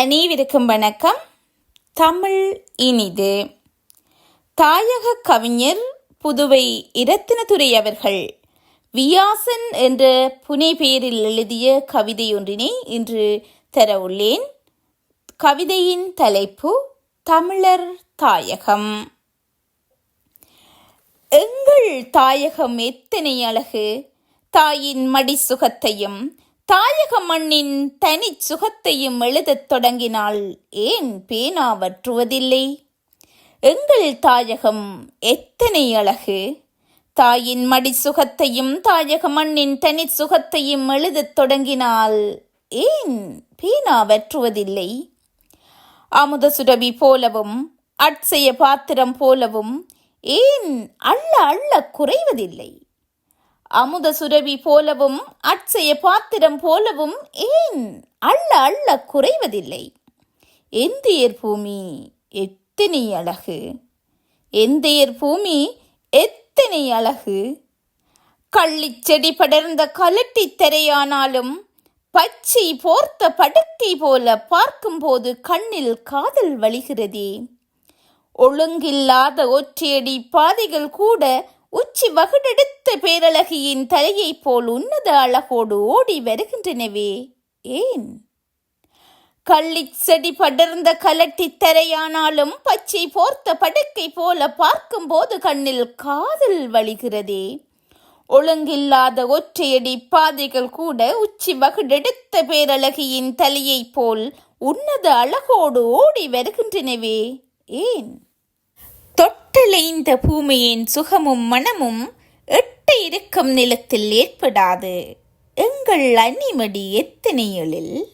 அனைவருக்கும் வணக்கம். தமிழ் இனிது. தாயக கவிஞர் புதுவை இரத்தினதுரை அவர்கள் வியாசன் என்ற புனை பெயரில் எழுதிய கவிதையொன்றினை இன்று தர உள்ளேன் கவிதையின் தலைப்பு தமிழர் தாயகம். எங்கள் தாயகம் எத்தனை அழகு. தாயின் மடி சுகத்தையும் தாயக மண்ணின் தனிச் சுகத்தையும் எழுதத் தொடங்கினால் ஏன் பேனா வற்றுவதில்லை? எங்கள் தாயகம் எத்தனை அழகு! தாயின் மடி சுகத்தையும் தாயக மண்ணின் தனிச் சுகத்தையும் எழுதத் தொடங்கினால் ஏன் பீனா வற்றுவதில்லை? அமுத சுரபி போலவும் அட்சய பாத்திரம் போலவும் ஏன் அள்ள அள்ள குறைவதில்லை? அமுத சுரவி போலவும் அட்சய பாத்திரம் போலவும் ஏன் அள்ள அள்ள குறைவதில்லை? எந்தையர் பூமி எத்தனை அழகு? எந்தையர் பூமி எத்தனை அழகு? கள்ளிச்செடி படர்ந்த கலட்டி திரையானாலும் பச்சை போர்த்த படுக்கை போல பார்க்கும்போது கண்ணில் காதல் வழிகிறதே. ஒழுங்கில்லாத ஒற்றையடி பாதைகள் கூட உச்சி வகுடெடுத்த பேரழகியின் தலையைப் போல் உன்னத அழகோடு ஓடி வருகின்றனவே. ஏன்? கள்ளிச் செடி படர்ந்த கலட்டி தரையானாலும் பச்சை போர்த்த படுக்கை போல பார்க்கும்போது கண்ணில் காதல் வழிகிறதே. ஒழுங்கில்லாத ஒற்றையடி பாதைகள் கூட உச்சி வகுடெடுத்த பேரழகியின் தலையைப் போல் உன்னத அழகோடு ஓடி வருகின்றனவே. ஏன்? தொட்டிலைந்த பூமியின் சுகமும் மனமும் எட்ட இருக்கும் நிலத்தில் ஏற்படாது. எங்கள் அன்னிமடி எத்தனையொழில்?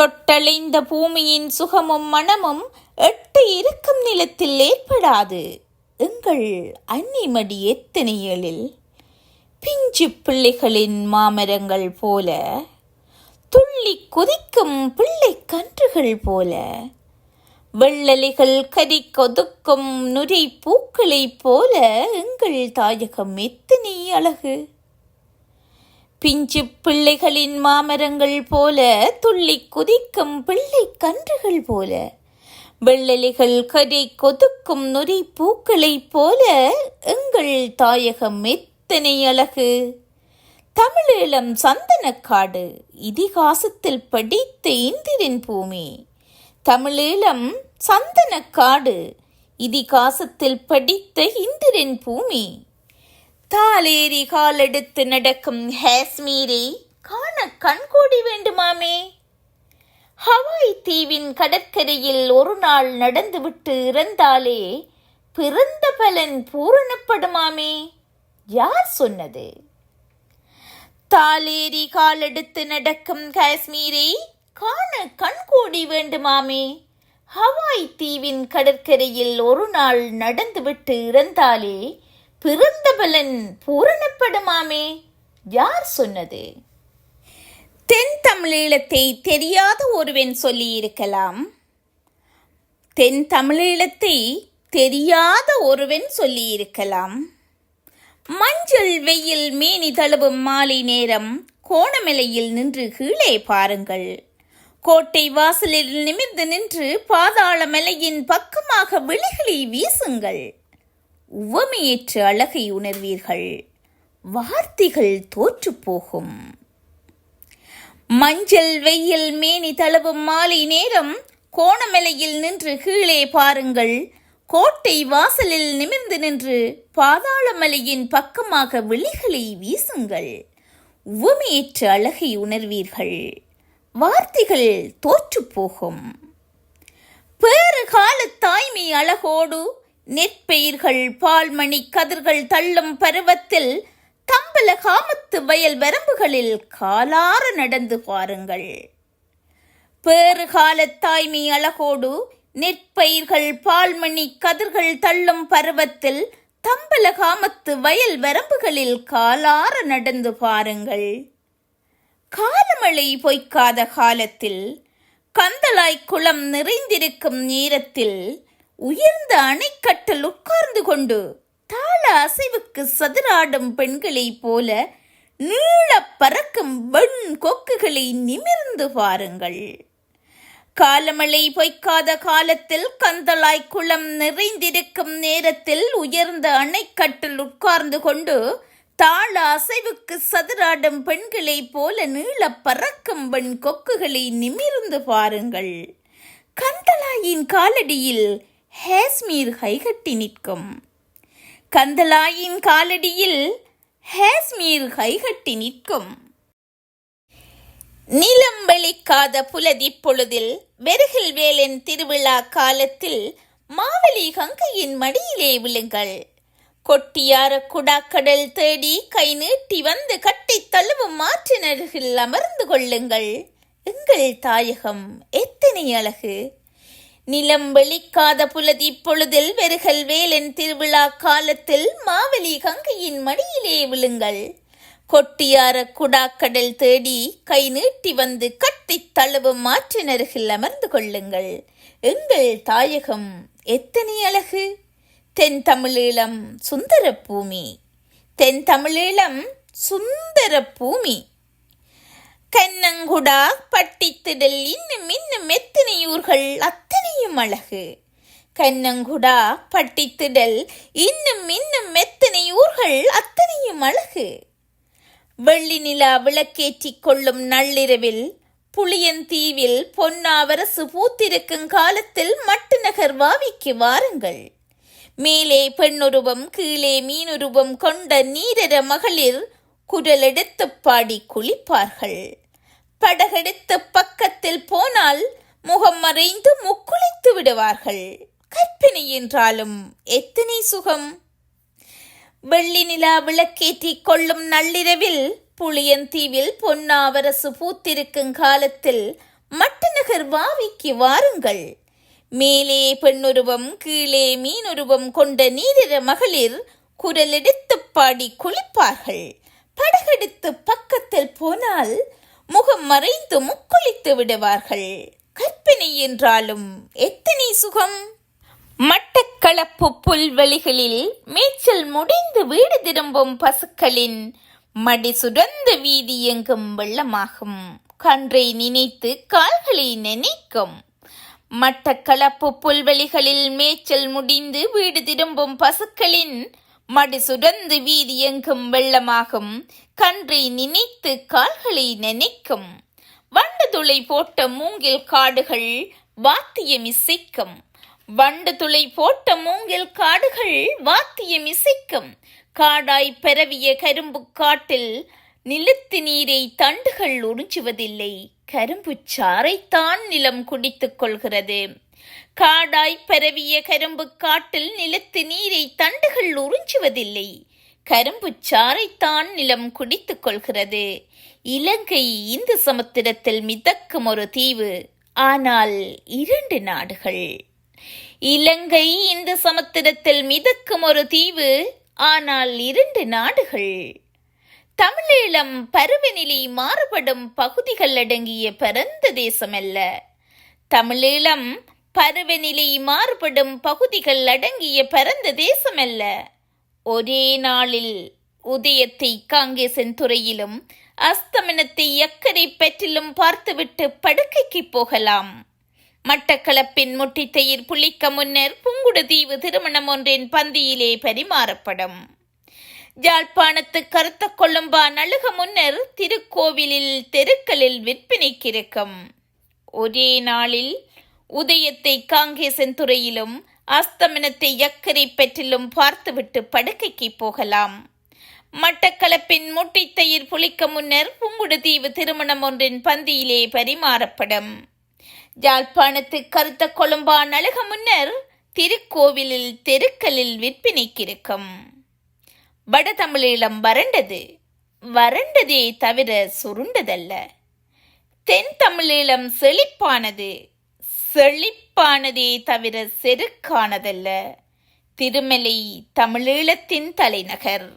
தொட்டளைந்த பூமியின் சுகமும் மனமும் எட்ட இருக்கும் நிலத்தில் ஏற்படாது. எங்கள் அன்னிமடி எத்தனையலில் பிஞ்சு பிள்ளைகளின் மாமரங்கள் போல துள்ளி குதிக்கும் பிள்ளை கன்றுகள் போல வெள்ளலிகள் கரி கொதுக்கும் நுரை பூக்களைப் போல எங்கள் தாயகம் எத்தனை அழகு. பிஞ்சு பிள்ளைகளின் மாமரங்கள் போல துள்ளி குதிக்கும் பிள்ளை கன்றுகள் போல வெள்ளலிகள் கரை கொதுக்கும் நுரை பூக்களைப் போல எங்கள் தாயகம் எத்தனை அழகு. தமிழீழம் சந்தனக்காடு இதிகாசத்தில் படித்த இந்திரன் பூமி தமிழீழம் சந்தனக்காடு இதிகாசத்தில் படித்த இந்திரன் பூமி. தாலேரி காலெடுத்து நடக்கும் ஹேஸ்மீரை காண கண்கூடி வேண்டுமாமே. ஹவாய் தீவின் கடற்கரையில் ஒரு நாள் நடந்துவிட்டு இறந்தாலே பிறந்த பலன் பூரணப்படுமாமே. யார் சொன்னது? தாலேரி காலெடுத்து நடக்கும் காஷ்மீரை காண கண்கூடி வேண்டுமாமே. ஹவாய் தீவின் கடற்கரையில் ஒரு நாள் நடந்துவிட்டு இறந்தாலே பிறந்த பலன் பூரணப்படுமாமே? யார் சொன்னது? தென் தமிழீழத்தை தெரியாத ஒருவன் சொல்லியிருக்கலாம். தென் தமிழீழத்தை தெரியாத ஒருவன் சொல்லியிருக்கலாம். மஞ்சள் வெயில் மேனி தழுவும் மாலை நேரம் கோணமலையில் நின்று கீழே பாருங்கள். கோட்டை வாசலில் நிமிர்ந்து நின்று பாதாள மலையின் பக்கமாக விழிகளை வீசுங்கள். உவமையற்ற அழகை உணர்வீர்கள். வார்த்தைகள் தோற்று போகும். மஞ்சள் வெயில் மேனி தழுவும் மாலை நேரம் கோணமலையில் நின்று கீழே பாருங்கள். கோட்டை வாசலில் நிமிர்ந்து நின்று பாதாளமலையின் பக்கமாக விழிகளை வீசுங்கள். உவமையற்ற அழகை உணர்வீர்கள். வார்த்தைகள் தோற்று போகும். பேறு கால தாய்மை அழகோடு நெற்பயிர்கள் பால்மணி கதிர்கள் தள்ளும் பருவத்தில் தம்பல காமத்து வயல் வரம்புகளில் காலார நடந்து பாருங்கள் பேறு கால தாய்மை அழகோடு நெற்பயிர்கள் பால்மணி கதிர்கள் தள்ளும் பருவத்தில் தம்பல காமத்து வயல் வரம்புகளில் காலார நடந்து பாருங்கள் கால காலமழை பொய்க்காத காலத்தில் கந்தளாய் குளம் நிறைந்திருக்கும் நேரத்தில் உயர்ந்த அணைக்கட்டில் உட்கார்ந்து கொண்டு தாள அசைவுக்கு சதுராடும் பெண்களைப் போல நீள பறக்கும் வெண் கொக்குகளை நிமிர்ந்து பாருங்கள். காலமழை பொய்க்காத காலத்தில் கந்தளாய் குளம் நிறைந்திருக்கும் நேரத்தில் உயர்ந்த அணைக்கட்டில் உட்கார்ந்து கொண்டு தாள அசைவுக்கு சதுராடும் பெண்களைப் போல நீளப் பறக்கும் பெண் கொக்குகளை நிமிர்ந்து பாருங்கள். கந்தளாயின் காலடியில் ஹேஸ்மீர் கைகட்டி நிற்கும். கந்தளாயின் காலடியில் ஹேஸ்மீர் கைகட்டி நிற்கும். நிலம் வெளிக்காத புலதி பொழுதில் வெறுகில் வேலன் திருவிழா காலத்தில் மாவலி கங்கையின் மடியிலே விழுங்கள். கொட்டியார குடாக்கடல் தேடி கை நீட்டி வந்து கட்டி தழுவும் மாற்றினர்கள் அமர்ந்து கொள்ளுங்கள். எங்கள் தாயகம் எத்தனை அழகு. நிலம் வெளிக்காத புலதி பொழுதில் வெறுகல் வேலன் திருவிழா காலத்தில் மாவலி கங்கையின் மடியிலே விழுங்கள். கொட்டியார குடாக்கடல் தேடி கை நீட்டி வந்து கட்டி தழுவும் மாற்றினர்கள் அமர்ந்து கொள்ளுங்கள். எங்கள் தாயகம் எத்தனை அழகு. தென் தமிழீழம் சுந்தர பூமி தென் தமிழீழம் சுந்தர பூமி கண்ணங்குடா பட்டித்திடல் இன்னும் இன்னும் மெத்தனையூர்கள் அத்தனையும் அழகு. கண்ணங்குடா பட்டித்திடல் இன்னும் இன்னும் எத்தனை ஊர்கள் அத்தனையும் அழகு. வெள்ளி நிலா விளக்கேற்றிக் கொள்ளும் நள்ளிரவில் புளியந்தீவில் பொன்னாவரசு பூத்திருக்கும் காலத்தில் மட்டுநகர் வாவிக்கு வாருங்கள். மேலே பெண்ணுருவம் கீழே மீனுருவம் கொண்ட நீரர மகளிர் குரலெடுத்துப் பாடி குளிப்பார்கள். படகெடுத்து பக்கத்தில் போனால் முகம் மறைந்து முக்குளித்து விடுவார்கள். கற்பனை என்றாலும் எத்தனை சுகம்? வெள்ளி நிலா விளக்கேற்றிக் கொள்ளும் நள்ளிரவில் புளியந்தீவில் பொன்னாவரசு பூத்திருக்கும் காலத்தில் மட்டுநகர் வாவிக்கு வாருங்கள். மேலே பெண்ணுருவம் கீழே மீனுருவம் கொண்ட நீரிர மகளிர் குரலெடுத்துப் பாடி குளிப்பார்கள். படகெடுத்து பக்கத்தில் போனால் முகம் மறைந்து முக்குளித்து விடுவார்கள். கற்பனை என்றாலும் எத்தனை சுகம்? மட்டக்களப்பு புல்வெளிகளில் மேய்ச்சல் முடிந்து வீடு திரும்பும் பசுக்களின் மடி சுரந்த வீதி எங்கும் வெள்ளமாகும். கன்றை நினைத்து கால்களை நினைக்கும் மட்டக்களப்பு புல்வெளிகளில் மேய்ச்சல் முடிந்து வீடு திரும்பும் பசுக்களின் மடி சுரந்து வீதி எங்கும் வெள்ளமாகும். கன்றை நினைத்து கால்களை நினைக்கும். வண்டு துளை போட்ட மூங்கில் காடுகள் வாத்தியம் இசைக்கும். வண்டு துளை போட்ட மூங்கில் காடுகள் வாத்தியம் இசைக்கும். காடாய் பரவிய கரும்பு காட்டில் நிலத்து நீரை தண்டுகள் உறிஞ்சுவதில்லை. கரும்பு சாறைத்தான் நிலம் குடித்துக் கொள்கிறது. காடாய் பரவிய கரும்பு காட்டில் நிலத்து நீரை தண்டுகள் உறிஞ்சுவதில்லை. கரும்பு சாறைத்தான் நிலம் குடித்துக் கொள்கிறது. இலங்கை இந்து சமுத்திரத்தில் மிதக்கும் ஒரு தீவு. ஆனால் இரண்டு நாடுகள். இலங்கை இந்து சமுத்திரத்தில் மிதக்கும் ஒரு தீவு. ஆனால் இரண்டு நாடுகள். தமிழீழம் பருவநிலை மாறுபடும் பகுதிகள் அடங்கிய பரந்த தேசமல்ல. தமிழீழம் பருவநிலை மாறுபடும் பகுதிகள் அடங்கிய பரந்த தேசமல்ல. ஒரே நாளில் உதயத்தை காங்கேசன் துறையிலும் அஸ்தமனத்தை அக்கறை பெற்றிலும் பார்த்துவிட்டு படுக்கைக்கு போகலாம். மட்டக்களப்பின் முட்டித்தயிர் புளிக்க முன்னர் புங்குடுதீவு திருமணம் ஒன்றின் பந்தியிலே பரிமாறப்படும். யாழ்ப்பாணத்து கருத்த கொழும்பா நழுக முன்னர் திருக்கோவிலில் தெருக்களில் விற்பனைக்கிருக்கும் ஒரே நாளில் உதயத்தை காங்கேசன் துறையிலும் அஸ்தமனத்தை யக்கரை பெற்றிலும் பார்த்துவிட்டு படுக்கைக்கு போகலாம். மட்டக்களப்பின் முட்டைத்தயிர் புளிக்க முன்னர் புங்குடுதீவு திருமணம் ஒன்றின் பந்தியிலே பரிமாறப்படும். யாழ்ப்பாணத்து கருத்த கொழும்பா நழுக முன்னர் திருக்கோவிலில் தெருக்களில் விற்பனைக்கிருக்கும் வடதமிழீழம் வறண்டது. வறண்டதே தவிர சுருண்டதல்ல. தென் தமிழீழம் செழிப்பானது. செழிப்பானதே தவிர செருக்கானதல்ல. திருமலை தமிழீழத்தின் தலைநகர்.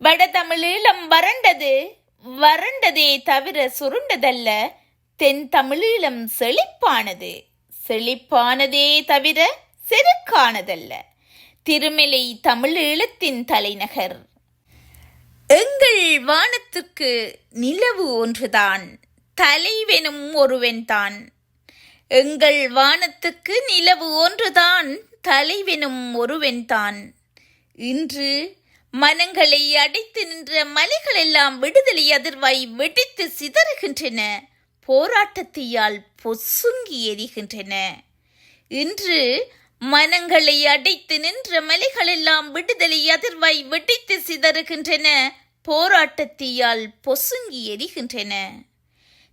வடதமிழீழம் வறண்டது. வறண்டதே தவிர சுருண்டதல்ல. தென் தமிழீழம் செழிப்பானது. செழிப்பானதே தவிர செருக்கானதல்ல. திருமலை தமிழீழத்தின் தலைநகர். எங்கள் வானத்துக்கு நிலவு ஒன்றுதான் தலைவெனும் ஒருவன்தான் எங்கள் வானத்துக்கு நிலவு ஒன்றுதான் தலைவெனும் ஒருவன்தான் இன்று மனங்களை அடைத்து நின்ற மலைகளெல்லாம் விடுதலை அதிர்வாய் வெடித்து சிதறுகின்றன போராட்டத்தையால் பொசுங்கி எரிகின்றன. இன்று மனங்களை அடைத்து நின்ற மலைகளெல்லாம் விடுதலை அதிர்வாய் வெடித்து சிதறுகின்றன. போராட்டத்தீயால் பொசுங்கி எரிகின்றன.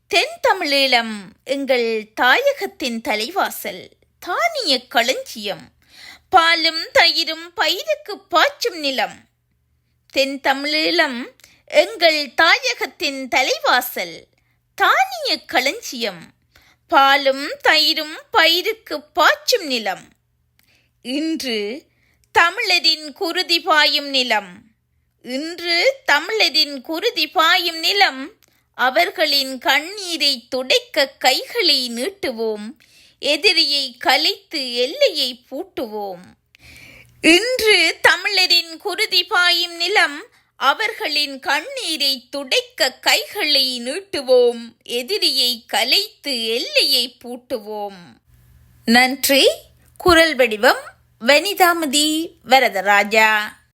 தென் தமிழீழம் எங்கள் தாயகத்தின் தலைவாசல் தானிய களஞ்சியம் பாலும் தயிரும் பயிருக்கு பாய்ச்சும் நிலம். தென் தமிழீழம் எங்கள் தாயகத்தின் தலைவாசல் தானிய களஞ்சியம் பாலும் தயிரும் பயிருக்கு பாய்ச்சும் நிலம். இன்று தமிழரின் குருதி பாயும் நிலம். இன்று தமிழரின் குருதி பாயும் நிலம். அவர்களின் கண்ணீரை துடைக்க கைகளை நீட்டுவோம். எதிரியை கலைத்து எல்லையை பூட்டுவோம். இன்று தமிழரின் குருதி பாயும் நிலம். அவர்களின் கண்ணீரை துடைக்க கைகளை நீட்டுவோம். எதிரியை கலைத்து எல்லையை பூட்டுவோம். நன்றி. குரல் வடிவம் வெனிதாமதி வரதராஜா.